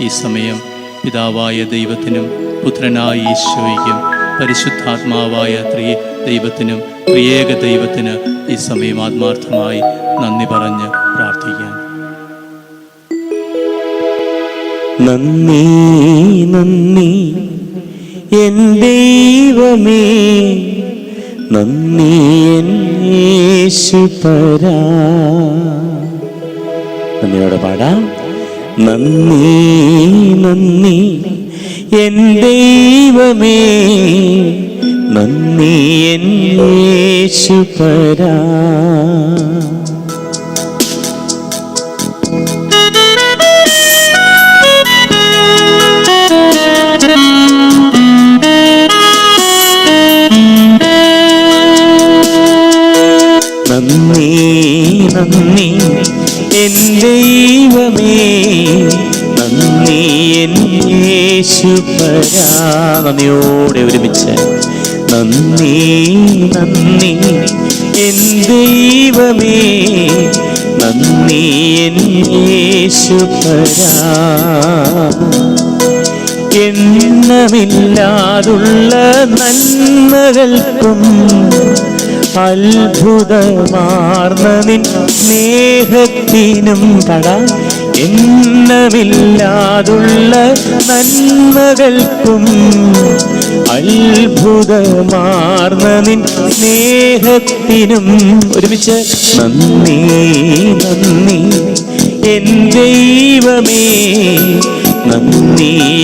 ഈ സമയം പിതാവായ ദൈവത്തിനും പുത്രനായ ഈശോയ്ക്കും പരിശുദ്ധാത്മാവായ ത്രീ ദൈവത്തിനും പ്രിയേക ദൈവത്തിന് ഈ സമയം ആത്മാർത്ഥമായി നന്ദി പറഞ്ഞ് പ്രാർത്ഥിക്കാം. നന്ദി നന്ദി എൻ ദൈവമേ. നന്ദി എൻ യേശുപരാ നന്ദിയോടെ പാടാം. നന്ദി നന്ദി. എൻ ദൈവമേ നന്ദി എൻ യേശുപരാ നന്ദി നന്ദി. എൻ ദൈവമേ എൻ നന്ദിയോടെ ഒരുമിച്ച് നന്ദി നന്ദി. എൻ ദൈവമേ നന്ദി എൻ യേശുപരാ എണ്ണമില്ലാതുള്ള നന്മകൾക്കും അത്ഭുതമാർന്ന നിൻ സ്നേഹത്തിനും കട എണ്ണമില്ലാതുള്ള നന്മകൾക്കും അത്ഭുതമാർന്ന നിൻ സ്നേഹത്തിനും ഒരുമിച്ച് നന്ദി നന്ദി. എൻ ദൈവമേ നന്ദി.